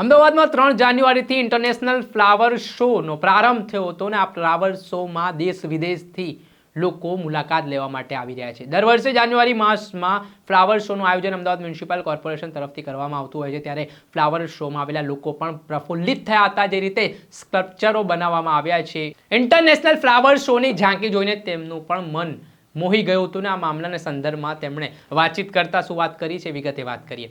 અમદાવાદમાં ત્રણ જાન્યુઆરીથી ઇન્ટરનેશનલ ફ્લાવર શોનો પ્રારંભ થયો હતો અને આ ફ્લાવર શોમાં દેશ વિદેશથી લોકો મુલાકાત લેવા માટે આવી રહ્યા છે. દર વર્ષે જાન્યુઆરી માસમાં ફ્લાવર શોનું આયોજન અમદાવાદ મ્યુનિસિપલ કોર્પોરેશન તરફથી કરવામાં આવતું હોય છે. ત્યારે ફ્લાવર શોમાં આવેલા લોકો પણ પ્રફુલ્લિત થયા હતા જે રીતે સ્કલ્પચરો બનાવવામાં આવ્યા છે. ઇન્ટરનેશનલ ફ્લાવર શોની ઝાંકી જોઈને તેમનું પણ મન મોહી ગયું હતું ને આ મામલાના સંદર્ભમાં તેમણે વાતચીત કરતા શું વાત કરી છે વિગતે વાત કરીએ.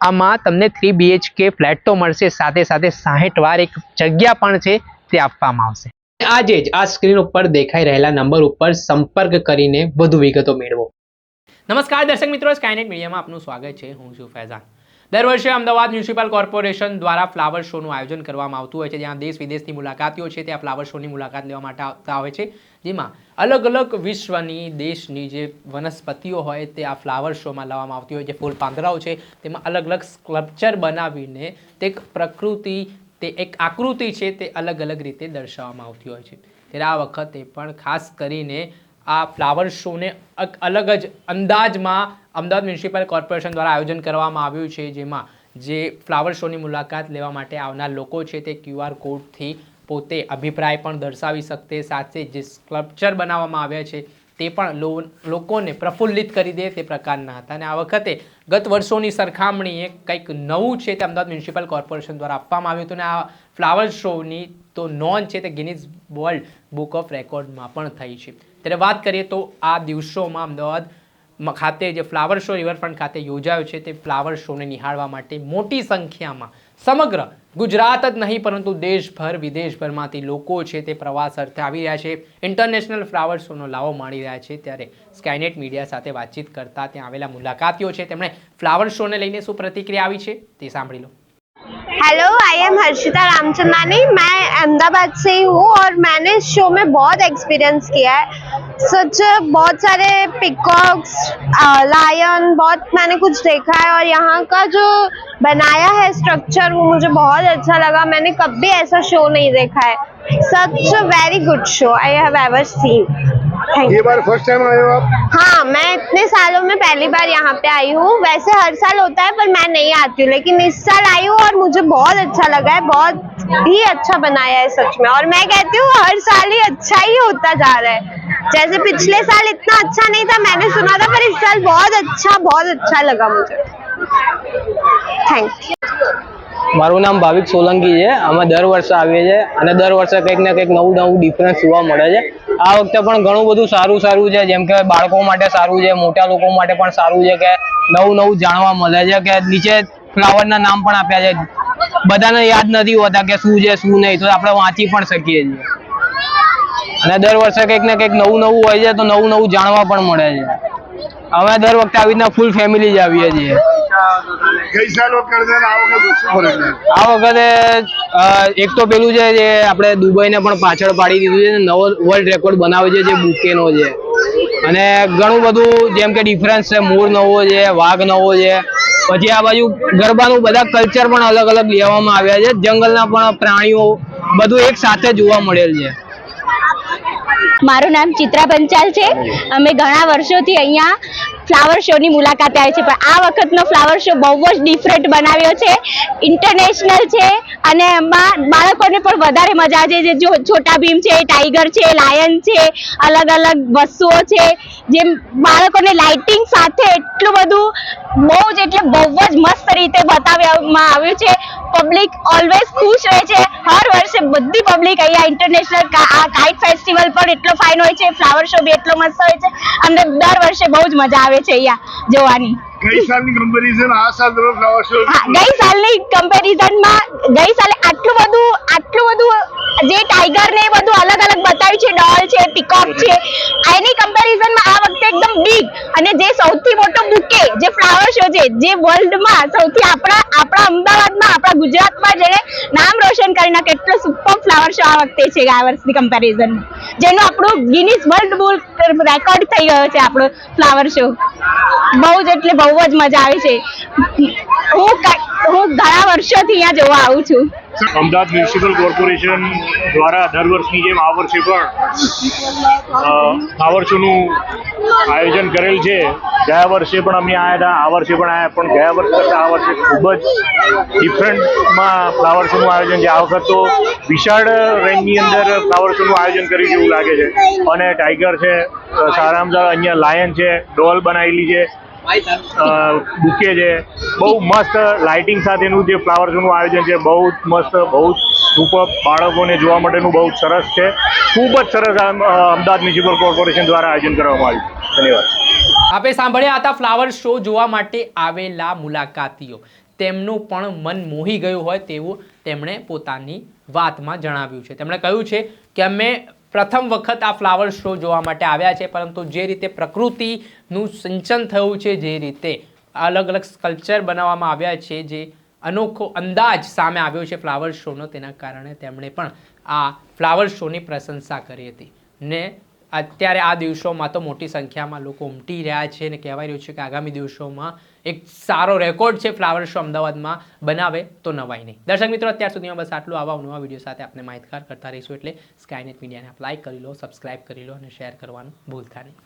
આમાં તમને થ્રી બીએચકે ફ્લેટ તો મળશે સાથે સાથે સાહીઠ વાર એક જગ્યા પણ છે તે આપવામાં આવશે. આજે જ આ સ્ક્રીન ઉપર દેખાઈ રહેલા નંબર ઉપર સંપર્ક કરીને વધુ વિગતો મેળવો. નમસ્કાર દર્શક મિત્રો સ્કાયનેટ મીડિયામાં આપનું સ્વાગત છે. હું છું ફૈઝાન. દર વર્ષે અમદાવાદ મ્યુનિસિપલ કોર્પોરેશન દ્વારા ફ્લાવર શોનું આયોજન કરવામાં આવતું હોય છે. જ્યાં દેશ વિદેશની મુલાકાતીઓ છે, ત્યાં ફ્લાવર શોની મુલાકાત લેવા માટે આવતા હોય છે. જેમાં અલગ અલગ વિશ્વની દેશની જે વનસ્પતિઓ હોય તે આ ફ્લાવર શોમાં લાવવામાં આવતી હોય જે ફૂલ પાંદડાઓ છે. તેમાં અલગ અલગ સ્કલ્પચર બનાવીને તે પ્રકૃતિ, તે એક આકૃતિ છે, તે અલગ અલગ રીતે દર્શાવવામાં આવતી હોય છે. ત્યારે આ વખતે પણ ખાસ કરીને આ ફ્લાવર શોને અલગ જ અંદાજમાં અમદાવાદ મ્યુનિસિપલ કોર્પોરેશન દ્વારા આયોજન કરવામાં આવ્યું છે, જેમાં જે ફ્લાવર શોની મુલાકાત લેવા માટે આવનાર લોકો છે તે ક્યુઆર કોડથી પોતે અભિપ્રાય પણ દર્શાવી શકતે, સાથે જે સ્કલ્પચર બનાવવામાં આવ્યા છે તે પણ લોકોને પ્રફુલ્લિત કરી દે તે પ્રકારના હતા. અને આ વખતે ગત વર્ષોની સરખામણીએ કંઈક નવું છે તે અમદાવાદ મ્યુનિસિપલ કોર્પોરેશન દ્વારા આપવામાં આવ્યું હતું. અને આ ફ્લાવર શોની તો નોંધ છે તે ગિનિઝ વર્લ્ડ બુક ઓફ રેકોર્ડમાં પણ થઈ છે. ત્યારે વાત કરીએ તો આ દિવસોમાં અમદાવાદ મ- ખાતે જે ફ્લાવર શો રિવરફ્રન્ટ ખાતે યોજાયો છે તે ફ્લાવર શોને નિહાળવા માટે મોટી સંખ્યામાં સમગ્ર ગુજરાત જ નહીં પરંતુ દેશભર વિદેશભરમાંથી લોકો છે તે પ્રવાસ અર્થે આવી રહ્યા છે ઇન્ટરનેશનલ ફ્લાવર શોનો લાવો માણી રહ્યા છે ત્યારે સ્કાયનેટ મીડિયા સાથે વાતચીત કરતા ત્યાં આવેલા મુલાકાતીઓ છે તેમણે ફ્લાવર શોને લઈને શું પ્રતિક્રિયા આવી છે તે સાંભળી લો hello I am Harshita Ramchandani मैं अहमदाबाद से ही हूँ और मैंने इस शो में बहुत एक्सपीरियंस किया है सच बहुत सारे पिकॉक्स लायन बहुत मैंने कुछ देखा है और यहाँ का जो बनाया है स्ट्रक्चर वो मुझे बहुत अच्छा लगा। मैंने कभी ऐसा शो नहीं देखा है। Such very good show I have ever seen thank you ये बार फ़र्स्ट टाइम आए हो आप? हाँ मैं इतने सालों में पहली बार यहाँ पे आई हूँ। वैसे हर साल होता है पर मैं नहीं आती हूँ। लेकिन इस साल आई हूँ और मुझे बहुत अच्छा लगा है बहुत ही अच्छा बनाया है सच में और मैं कहती हूँ हर साल ही अच्छा ही होता जा रहा है जैसे पिछले साल इतना अच्छा नहीं था मैंने सुना था पर इस साल बहुत अच्छा बहुत अच्छा लगा मुझे थैंक यू મારું નામ ભાવિક સોલંકી છે અમે દર વર્ષે આવીએ છીએ અને દર વર્ષે કંઈક ને કંઈક નવું નવું ડિફરન્સ જોવા મળે છે આ વખતે પણ ઘણું બધું સારું સારું છે જેમ કે બાળકો માટે સારું છે મોટા લોકો માટે પણ સારું છે કે નવું નવું જાણવા મળે છે કે નીચે ફ્લાવરના નામ પણ આપ્યા છે બધાને યાદ નથી હોતા કે શું છે શું નહીં તો આપણે વાંચી પણ શકીએ છીએ. અને દર વર્ષે કંઈક ને કંઈક નવું નવું હોય છે તો નવું નવું જાણવા પણ મળે છે. અમે દર વખતે આવી રીતના ફૂલ ફેમિલી જ આવીએ છીએ. આ વખતે એક તો પેલું છે જે આપણે દુબઈને પણ પાછળ પાડી દીધું છે નવો વર્લ્ડ રેકોર્ડ બનાવે છે જે બુકેનો છે. અને ઘણું બધું જેમ કે ડિફરન્સ છે મોર નવો છે, વાઘ નવો છે. પછી આ બાજુ ગરબાનું બધા કલ્ચર પણ અલગ અલગ લેવામાં આવ્યા છે. જંગલના પણ પ્રાણીઓ બધું એક સાથે જોવા મળેલ છે. મારું નામ ચિત્રા પંચાલ છે. અમે ઘણા વર્ષોથી અહીંયા ફ્લાવર શોની મુલાકાતે આવી છે પણ આ વખતનો ફ્લાવર શો બહુ જ ડિફરન્ટ બનાવ્યો છે. ઇન્ટરનેશનલ છે. અને એમાં બાળકોને પણ વધારે મજા આવે છે. જે જો છોટા ભીમ છે, ટાઈગર છે, લાયન છે, અલગ અલગ વસ્તુઓ છે. જેમ બાળકોને લાઇટિંગ સાથે એટલું બધું બહુ જ એટલે બહુ જ મસ્ત રીતે બતાવવામાં આવ્યું છે. પબ્લિક ઓલવેઝ ખુશ રહે છે. હર વર્ષે બધી પબ્લિક અહીંયા ઇન્ટરનેશનલ કાઇટ ફેસ્ટિવલ પણ એટલો ફાઇન હોય છે. ફ્લાવર શો બી એટલો મસ્ત હોય છે. અમને દર વર્ષે બહુ જ મજા આવે છે અહીંયા જોવાની. ગઈ સાલની કમ્પેરિઝન આ સાલ તમે ફ્લાવર શો ગઈ સાલની કમ્પેરિઝનમાં ગઈ સાલે આટલું બધું આટલું બધું જે ટાઈગર ને બધું અલગ અલગ બતાવ્યું છે ડોલ છે પીકોક છે એની કમ્પેરિઝનમાં આ વખતે એકદમ બિગ અને જે સૌથી મોટો બુકે, જે ફ્લાવર શો છે, જે વર્લ્ડમાં સૌથી આપણા આપણા અમદાવાદમાં, આપણા ગુજરાતમાં જેને નામ રોશન કરી નાખે સુપર ફ્લાવર શો આ વખતે છે આ વર્ષની કમ્પેરિઝન જેનો આપણું ગિનિસ વર્લ્ડ બુક રેકોર્ડ થઈ ગયો છે આપણો ફ્લાવર શો બહુ જ એટલે બહુ જ મજા આવે છે. હું હું ઘણા વર્ષોથી અહીંયા જોવા આવું છું. અમદાવાદ મ્યુનિસિપલ કોર્પોરેશન દ્વારા દર વર્ષની જેમ આ વર્ષે પણ આ ફ્લાવર આયોજન કરેલ છે. ગયા વર્ષે પણ અમે આવ્યા હતા, આ વર્ષે પણ આવ્યા પણ ગયા વર્ષ કરતાં આ વર્ષે ખૂબ જ ડિફરન્ટમાં ફ્લાવર શોનું આયોજન છે. આ વખત તો વિશાળ રેન્જની અંદર ફ્લાવર શોનું આયોજન કર્યું એવું લાગે છે. અને ટાઈગર છે સારામાં સારા અહીંયા લાયન છે, ડોલ બનાવેલી છે. બુકે છે. બહુ મસ્ત લાઇટિંગ સાથેનું જે ફ્લાવર શોનું આયોજન છે, બહુ જ મસ્ત, બહુ જ સુપર બાળકોને જોવા માટેનું બહુ સરસ છે. ખૂબ જ સરસ અમદાવાદ મ્યુનિસિપલ કોર્પોરેશન દ્વારા આયોજન કરવામાં આવ્યું. ધન્યવાદ. આપણે સાંભળ્યા હતા ફ્લાવર શો જોવા માટે આવેલા મુલાકાતીઓ. તેમનું પણ મન મોહી ગયું હોય તેવું તેમણે પોતાની વાતમાં જણાવ્યું છે. તેમણે કહ્યું છે કે અમે પ્રથમ વખત આ ફ્લાવર શો જોવા માટે આવ્યા છે, પરંતુ જે રીતે પ્રકૃતિનું સિંચન થયું છે, જે રીતે અલગ અલગ સ્કલ્પચર બનાવવામાં આવ્યા છે, જે અનોખો અંદાજ સામે આવ્યો છે ફ્લાવર શોનો, તેના કારણે તેમણે પણ આ ફ્લાવર શોની પ્રશંસા કરી હતી. ને અત્યારે આ દિવસોમાં તો મોટી સંખ્યામાં લોકો ઉમટી રહ્યા છે અને કહેવાય રહ્યું છે કે આગામી દિવસોમાં એક સારો રેકોર્ડ છે ફ્લાવર શો અમદાવાદમાં બનાવે તો નવાય નહીં. દર્શક મિત્રો, અત્યાર સુધીમાં બસ આટલું. આવા નવા વીડિયો સાથે આપણે માહિતગાર કરતા રહીશું એટલે સ્કાયનેટ મીડિયાને આપ લાઈક કરી લો સબસ્ક્રાઇબ કરી લો અને શેર કરવાનું ભૂલતા નહીં.